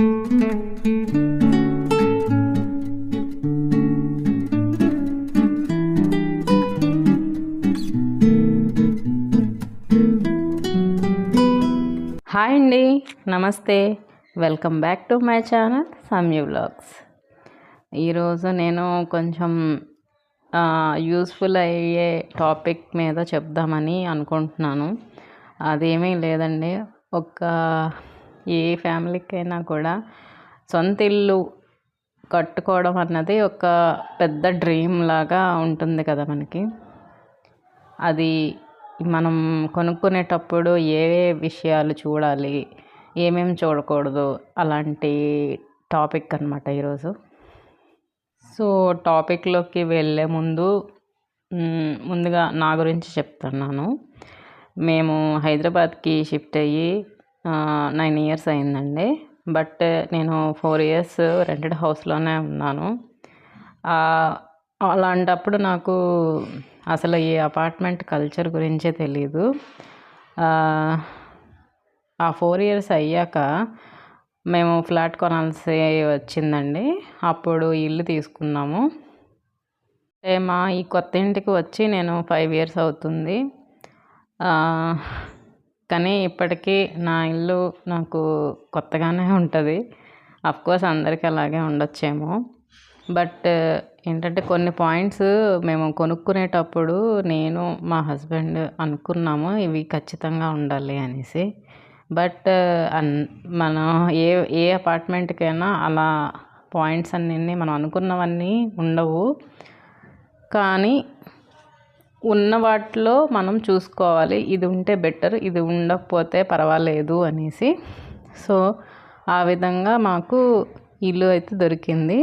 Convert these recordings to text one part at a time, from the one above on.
Hi అండి నమస్తే. Welcome back to my channel Samyu vlogs. ఈరోజు నేను కొంచెం యూస్ఫుల్ అయ్యే టాపిక్ మీద చెప్దామని అనుకుంటున్నాను. అదేమీ లేదండి ఒక ఏ ఫ్యామిలీకైనా కూడా సొంత ఇల్లు కట్టుకోవడం అన్నది ఒక పెద్ద డ్రీమ్ లాగా ఉంటుంది కదా మనకి. అది మనం కొనుక్కునేటప్పుడు ఏ ఏ విషయాలు చూడాలి ఏమేమి చూడకూడదు అలాంటి టాపిక్ అనమాట ఈరోజు. సో టాపిక్లోకి వెళ్ళే ముందు ముందుగా నా గురించి చెప్తున్నాను. మేము హైదరాబాద్కి షిఫ్ట్ అయ్యి నైన్ ఇయర్స్ అయిందండి. బట్ నేను ఫోర్ ఇయర్స్ రెంటెడ్ హౌస్లోనే ఉన్నాను. అలాంటప్పుడు నాకు అసలు ఈ అపార్ట్మెంట్ కల్చర్ గురించే తెలీదు. ఆ, ఫోర్ ఇయర్స్ అయ్యాక మేము ఫ్లాట్ కొనాల్సి వచ్చిందండి. అప్పుడు ఇల్లు తీసుకున్నాము. మా ఈ కొత్త ఇంటికి వచ్చి నేను ఫైవ్ ఇయర్స్ అవుతుంది. కానీ ఇప్పటికీ నా ఇల్లు నాకు కొత్తగానే ఉంటుంది. కోర్స్ అందరికీ అలాగే ఉండొచ్చేమో. బట్ ఏంటంటే కొన్ని పాయింట్స్ మేము కొనుక్కునేటప్పుడు నేను మా హస్బెండ్ అనుకున్నాము ఇవి ఖచ్చితంగా ఉండాలి అనేసి. బట్ అన్ మనం ఏ ఏ అపార్ట్మెంట్కైనా అలా పాయింట్స్ అన్నీ మనం అనుకున్నవన్నీ ఉండవు. కానీ ఉన్న వాటిలో మనం చూసుకోవాలి. ఇది ఉంటే బెటర్ ఇది ఉండకపోతే పర్వాలేదు అనేసి. సో ఆ విధంగా మాకు ఇల్లు అయితే దొరికింది.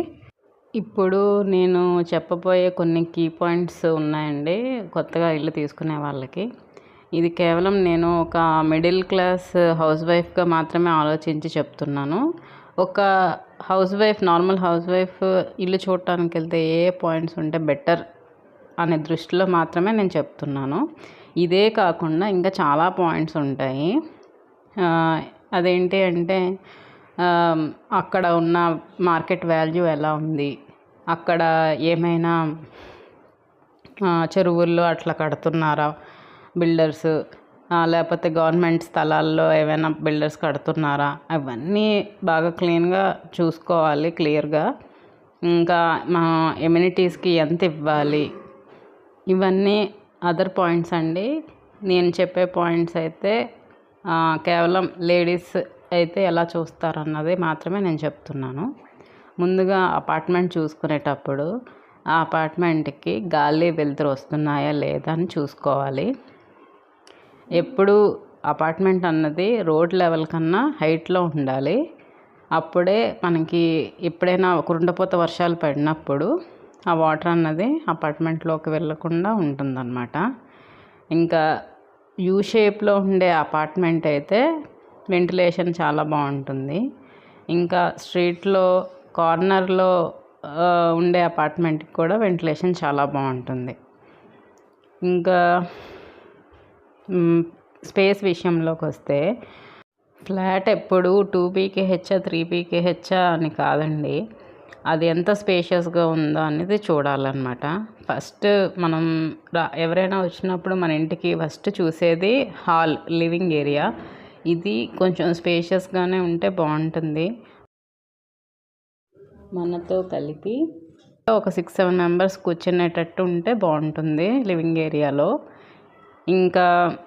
ఇప్పుడు నేను చెప్పబోయే కొన్ని కీ పాయింట్స్ ఉన్నాయండి కొత్తగా ఇల్లు తీసుకునే వాళ్ళకి. ఇది కేవలం నేను ఒక మిడిల్ క్లాస్ హౌస్ వైఫ్గా మాత్రమే ఆలోచించి చెప్తున్నాను. ఒక house wife normal house wife ఇల్లు చూడటానికి వెళ్తే ఏ పాయింట్స్ ఉంటే బెటర్ అనే దృష్టిలో మాత్రమే నేను చెప్తున్నాను. ఇదే కాకుండా ఇంకా చాలా పాయింట్స్ ఉంటాయి. అదేంటి అంటే అక్కడ ఉన్న మార్కెట్ వాల్యూ ఎలా ఉంది? అక్కడ ఏమైనా చెరువుల్లో అట్లా కడుతున్నారా బిల్డర్స్? లేకపోతే గవర్నమెంట్ స్థలాల్లో ఏమైనా బిల్డర్స్ కడుతున్నారా? అవన్నీ బాగా క్లీన్గా చూసుకోవాలి క్లియర్గా. ఇంకా మా ఎమ్యూనిటీస్కి ఎంత ఇవ్వాలి? ఇవన్నీ అదర్ పాయింట్స్ అండి. నేను చెప్పే పాయింట్స్ అయితే కేవలం లేడీస్ అయితే ఎలా చూస్తారన్నది మాత్రమే నేను చెప్తున్నాను. ముందుగా అపార్ట్మెంట్ చూసుకునేటప్పుడు ఆ అపార్ట్మెంట్కి గాలి వెలుతురు వస్తున్నాయా లేదా అని చూసుకోవాలి. ఎప్పుడు అపార్ట్మెంట్ అన్నది రోడ్ లెవెల్ కన్నా హైట్లో ఉండాలి. అప్పుడే మనకి ఎప్పుడైనా కుండపోత వర్షాలు పడినప్పుడు ఆ వాటర్ అన్నది అపార్ట్మెంట్లోకి వెళ్ళకుండా ఉంటుందన్నమాట. ఇంకా యూ షేప్లో ఉండే అపార్ట్మెంట్ అయితే వెంటిలేషన్ చాలా బాగుంటుంది. ఇంకా స్ట్రీట్లో కార్నర్లో ఉండే అపార్ట్మెంట్కి కూడా వెంటిలేషన్ చాలా బాగుంటుంది. ఇంకా స్పేస్ విషయంలోకి వస్తే ఫ్లాట్ ఎప్పుడు టూ పీకేహెచ్ త్రీ పీకేహెచ్ అని కాదండి. అది ఎంత స్పేషియస్గా ఉందో అనేది చూడాలన్నమాట. ఫస్ట్ మనం రా- ఎవరైనా వచ్చినప్పుడు మన ఇంటికి ఫస్ట్ చూసేది హాల్ లివింగ్ ఏరియా. ఇది కొంచెం స్పేషియస్గానే ఉంటే బాగుంటుంది. మనతో కలిపి ఒక సిక్స్ సెవెన్ మెంబర్స్ కూర్చునేటట్టు ఉంటే బాగుంటుంది లివింగ్ ఏరియాలో. ఇంకా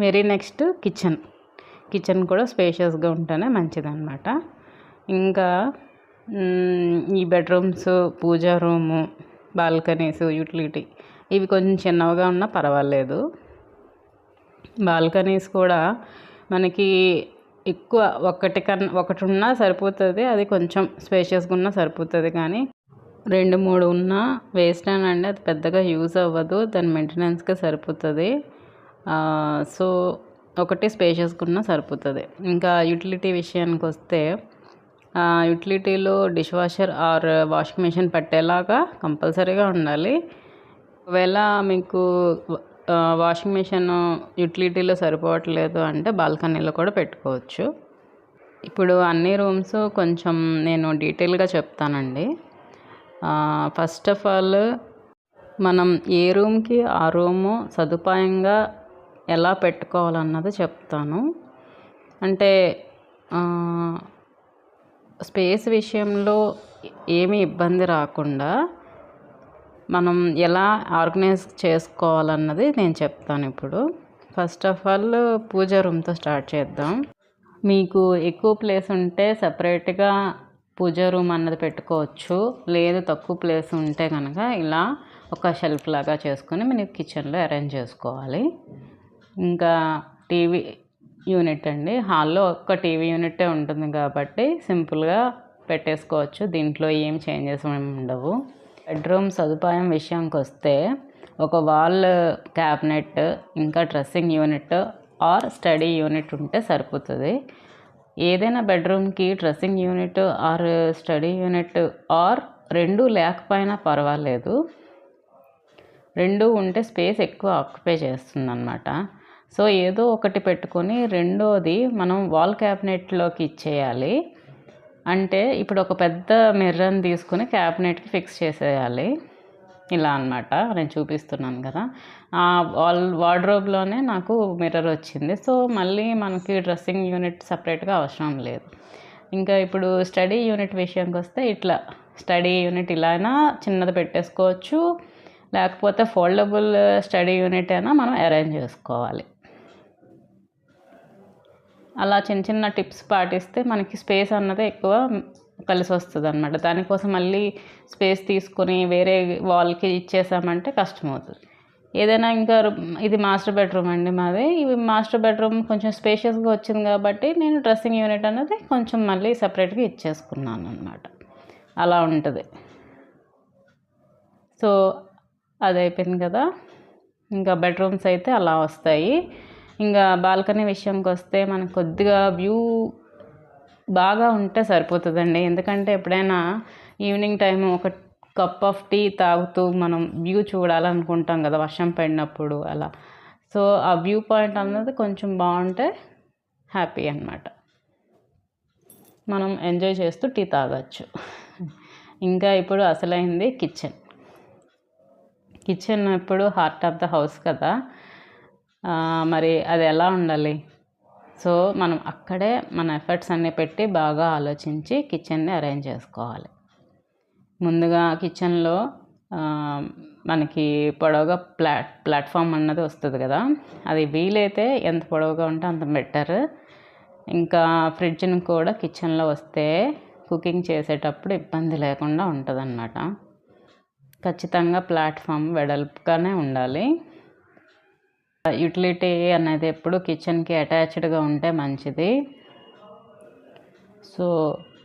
వెరీ నెక్స్ట్ కిచెన్. కిచెన్ కూడా స్పేషియస్గా ఉంటేనే మంచిదన్నమాట. ఇంకా ఈ bedrooms puja room balconies utility ఇవి కొంచెం చిన్నవిగా ఉన్నా పర్వాలేదు. బాల్కనీస్ కూడా మనకి ఎక్కువ ఒకటి కన్నా ఒకటి ఉన్నా సరిపోతుంది అది కొంచెం స్పేషియస్గా ఉన్నా సరిపోతుంది. కానీ రెండు మూడు ఉన్నా వేస్ట్ అని అండి అది పెద్దగా యూజ్ అవ్వదు దాని మెయింటెనెన్స్గా సరిపోతుంది. సో ఒకటి స్పేషియస్గా ఉన్నా సరిపోతుంది. ఇంకా యూటిలిటీ విషయానికి వస్తే యుటిలిటీలో dish washer or washing machine పెట్టేలాగా కంపల్సరీగా ఉండాలి. ఒకవేళ మీకు వాషింగ్ మిషన్ యూటిలిటీలో సరిపోవట్లేదు అంటే బాల్కనీలో కూడా పెట్టుకోవచ్చు. ఇప్పుడు అన్ని రూమ్స్ కొంచెం నేను డీటెయిల్గా చెప్తానండి. ఫస్ట్ ఆఫ్ ఆల్ మనం ఏ రూమ్కి ఆ రూము సదుపాయంగా ఎలా పెట్టుకోవాలన్నది చెప్తాను. అంటే స్పేస్ విషయంలో ఏమి ఇబ్బంది రాకుండా మనం ఎలా ఆర్గనైజ్ చేసుకోవాలన్నది నేను చెప్తాను ఇప్పుడు. ఫస్ట్ ఆఫ్ ఆల్ పూజ రూమ్తో స్టార్ట్ చేద్దాం. మీకు ఎక్కువ ప్లేస్ ఉంటే సపరేట్గా పూజ రూమ్ అన్నది పెట్టుకోవచ్చు. లేదు తక్కువ ప్లేస్ ఉంటే కనుక ఇలా ఒక షెల్ఫ్ లాగా చేసుకొని మీరు కిచెన్లో అరేంజ్ చేసుకోవాలి. ఇంకా టీవీ యూనిట్ అండి. హాల్లో ఒక్క టీవీ యూనిటే ఉంటుంది కాబట్టి సింపుల్గా పెట్టేసుకోవచ్చు. దీంట్లో ఏం చేంజెస్ ఉండవు. బెడ్రూమ్ సదుపాయం విషయానికి వస్తే ఒక వాల్ క్యాబినెట్ ఇంకా dressing unit or study unit ఉంటే సరిపోతుంది. ఏదైనా బెడ్రూమ్కి dressing unit or study unit or రెండు లేకపోయినా పర్వాలేదు. రెండు ఉంటే స్పేస్ ఎక్కువ ఆక్యుపై చేస్తుంది అనమాట సో ఏదో ఒకటి పెట్టుకొని రెండోది మనం వాల్ క్యాబినెట్లోకి ఇచ్చేయాలి. అంటే ఇప్పుడు ఒక పెద్ద మిర్రర్ని తీసుకుని క్యాబినెట్కి ఫిక్స్ చేసేయాలి. ఇలా అనమాట నేను చూపిస్తున్నాను కదా. ఆ వాల్ వార్డ్రోబ్లోనే నాకు మిర్రర్ వచ్చింది. సో మళ్ళీ మనకి డ్రెస్సింగ్ యూనిట్ సపరేట్గా అవసరం లేదు. ఇంకా ఇప్పుడు స్టడీ యూనిట్ విషయంకి వస్తే ఇట్లా. స్టడీ యూనిట్ ఇలా అయినా చిన్నది పెట్టేసుకోవచ్చు. లేకపోతే ఫోల్డబుల్ స్టడీ యూనిట్ అయినా మనం అరేంజ్ చేసుకోవాలి. అలా చిన్న చిన్న టిప్స్ పాటిస్తే మనకి స్పేస్ అన్నది ఎక్కువ కలిసి వస్తుంది అనమాట దానికోసం మళ్ళీ స్పేస్ తీసుకొని వేరే వాల్కి ఇచ్చేసామంటే కష్టం అవుతుంది ఏదైనా ఇంకా ఇది మాస్టర్ బెడ్రూమ్ అండి మాది. ఇవి మాస్టర్ బెడ్రూమ్ కొంచెం స్పేషియస్గా వచ్చింది కాబట్టి నేను డ్రెస్సింగ్ యూనిట్ అనేది కొంచెం మళ్ళీ సపరేట్గా ఇచ్చేసుకున్నాను అనమాట అలా ఉంటుంది. సో అది అయిపోయింది కదా. ఇంకా బెడ్రూమ్స్ అయితే అలా వస్తాయి. ఇంకా బాల్కనీ విషయంకి వస్తే మనకు కొద్దిగా వ్యూ బాగా ఉంటే సరిపోతుందండి. ఎందుకంటే ఎప్పుడైనా ఈవినింగ్ టైం ఒక కప్ ఆఫ్ టీ తాగుతూ మనం వ్యూ చూడాలనుకుంటాం కదా వర్షం పడినప్పుడు అలా. సో ఆ వ్యూ పాయింట్ అన్నది కొంచెం బాగుంటే హ్యాపీ అనమాట మనం ఎంజాయ్ చేస్తూ టీ తాగొచ్చు. ఇంకా ఇప్పుడు అసలైంది కిచెన్. కిచెన్ ఎప్పుడు హార్ట్ ఆఫ్ ద హౌస్ కదా. మరి అది ఎలా ఉండాలి? సో మనం అక్కడే మన ఎఫర్ట్స్ అన్నీ పెట్టి బాగా ఆలోచించి కిచెన్ని అరేంజ్ చేసుకోవాలి. ముందుగా కిచెన్లో మనకి పొడవుగా ప్లాట్ ప్లాట్ఫామ్ అన్నది వస్తుంది కదా. అది వీలైతే ఎంత పొడవుగా ఉంటే అంత బెటర్. ఇంకా ఫ్రిడ్జ్ని కూడా కిచెన్లో వస్తే కుకింగ్ చేసేటప్పుడు ఇబ్బంది లేకుండా ఉంటుంది అన్నమాట ఖచ్చితంగా ప్లాట్ఫామ్ వెడల్పుగానే ఉండాలి. యూటిలిటీ అనేది ఎప్పుడు కిచెన్కి అటాచ్డ్గా ఉంటే మంచిది. సో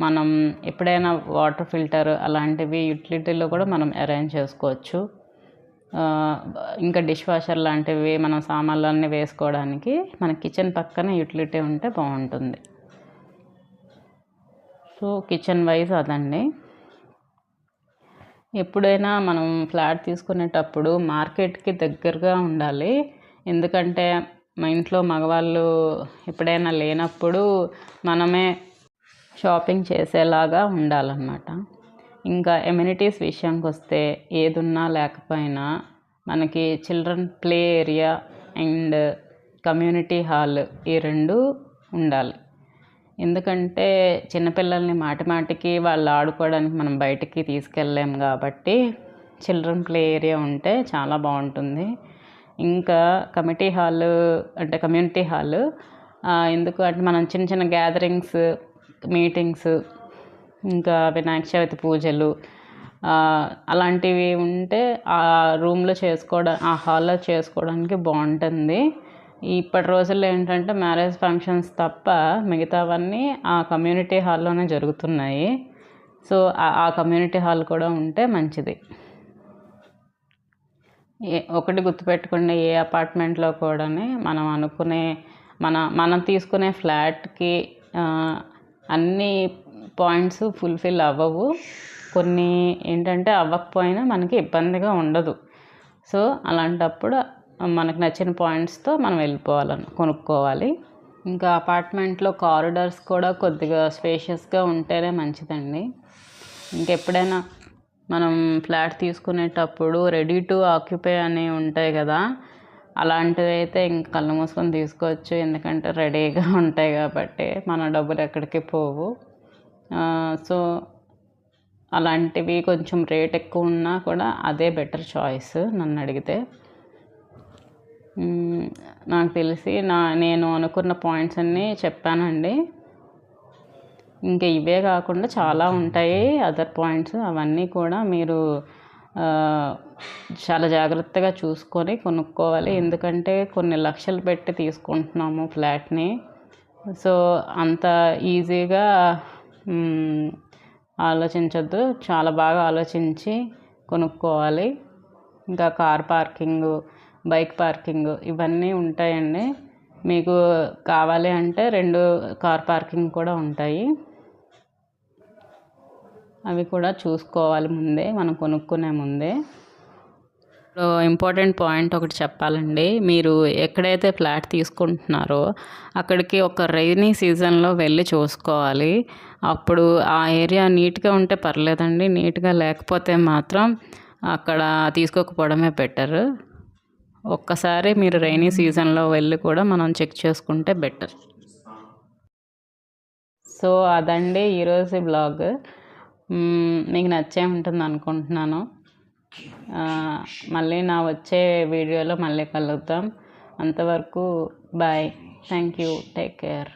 మనం ఎప్పుడైనా వాటర్ ఫిల్టర్ అలాంటివి యూటిలిటీలో కూడా మనం అరేంజ్ చేసుకోవచ్చు. ఇంకా డిష్ వాషర్ లాంటివి మనం సామాన్లన్నీ వేసుకోవడానికి మన కిచెన్ పక్కన యూటిలిటీ ఉంటే బాగుంటుంది. సో కిచెన్ వైజ్ అదండి. ఎప్పుడైనా మనం ఫ్లాట్ తీసుకునేటప్పుడు మార్కెట్కి దగ్గరగా ఉండాలి. ఎందుకంటే మా ఇంట్లో మగవాళ్ళు ఎప్పుడైనా లేనప్పుడు మనమే షాపింగ్ చేసేలాగా ఉండాలన్నమాట. ఇంకా ఎమ్యూనిటీస్ విషయానికి వస్తే ఏదున్నా లేకపోయినా మనకి children play area and community hall ఈ రెండు ఉండాలి. ఎందుకంటే చిన్నపిల్లల్ని మాటిమాటికి వాళ్ళు ఆడుకోవడానికి మనం బయటికి తీసుకెళ్ళలేము కాబట్టి చిల్డ్రన్ ప్లే ఏరియా ఉంటే చాలా బాగుంటుంది. ఇంకా కమిటీ హాల్ అంటే కమ్యూనిటీ హాల్ ఎందుకు అంటే మనం చిన్న చిన్న గ్యాదరింగ్స్ మీటింగ్స్ ఇంకా వినాయక చవితి పూజలు అలాంటివి ఉంటే ఆ రూమ్లో చేసుకోవడం ఆ హాల్లో చేసుకోవడానికి బాగుంటుంది. ఇప్పటి రోజుల్లో ఏంటంటే మ్యారేజ్ ఫంక్షన్స్ తప్ప మిగతావన్నీ ఆ కమ్యూనిటీ హాల్లోనే జరుగుతున్నాయి. సో ఆ కమ్యూనిటీ హాల్ కూడా ఉంటే మంచిది. ఏ ఒకటి గుర్తుపెట్టుకోండి ఏ అపార్ట్మెంట్లో కూడా మనం అనుకునే మన మనం తీసుకునే ఫ్లాట్కి అన్ని పాయింట్స్ ఫుల్ఫిల్ అవ్వవు. కొన్ని ఏంటంటే అవ్వకపోయినా మనకి ఇబ్బందిగా ఉండదు. సో అలాంటప్పుడు మనకు నచ్చిన పాయింట్స్తో మనం వెళ్ళిపోవాలని కొనుక్కోవాలి. ఇంకా అపార్ట్మెంట్లో కారిడార్స్ కూడా కొద్దిగా స్పేషియస్గా ఉంటేనే మంచిదండి. ఇంకెప్పుడైనా మనం ఫ్లాట్ తీసుకునేటప్పుడు రెడీ టు ఆక్యుపై అని ఉంటాయి కదా అలాంటివి అయితే ఇంక కళ్ళు మూసుకొని తీసుకోవచ్చు. ఎందుకంటే రెడీగా ఉంటాయి కాబట్టి మన డబ్బులు ఎక్కడికి పోవు. సో అలాంటివి కొంచెం రేట్ ఎక్కువ ఉన్నా కూడా అదే బెటర్ చాయిస్ నన్ను అడిగితే. నాకు తెలిసి నా నేను అనుకున్న పాయింట్స్ అన్నీ చెప్పానండి. ఇంకా ఇవే కాకుండా చాలా ఉంటాయి అదర్ పాయింట్స్ అవన్నీ కూడా మీరు చాలా జాగ్రత్తగా చూసుకొని కొనుక్కోవాలి. ఎందుకంటే కొన్ని లక్షలు పెట్టి తీసుకుంటున్నాము ఫ్లాట్ని. సో అంత ఈజీగా ఆలోచించొద్దు. చాలా బాగా ఆలోచించి కొనుక్కోవాలి. ఇంకా కార్ పార్కింగ్ బైక్ పార్కింగ్ ఇవన్నీ ఉంటాయండి. మీకు కావాలి అంటే రెండు కార్ పార్కింగ్ కూడా ఉంటాయి. అవి కూడా చూసుకోవాలి ముందే మనం కొనుక్కునే ముందే. ఇంపార్టెంట్ పాయింట్ ఒకటి చెప్పాలండి. మీరు ఎక్కడైతే ఫ్లాట్ తీసుకుంటున్నారో అక్కడికి ఒక రైనీ సీజన్లో వెళ్ళి చూసుకోవాలి. అప్పుడు ఆ ఏరియా నీట్గా ఉంటే పర్లేదండి. నీట్గా లేకపోతే మాత్రం అక్కడ తీసుకోకపోవడమే బెటర్. ఒక్కసారి మీరు రైనీ సీజన్లో వెళ్ళి కూడా మనం చెక్ చేసుకుంటే బెటర్. సో అదండి ఈరోజు బ్లాగ్. మీకు నచ్చే ఉంటుంది అనుకుంటున్నాను. మళ్ళీ నా వచ్చే వీడియోలో మళ్ళీ కలుద్దాం. అంతవరకు bye. Thank you take care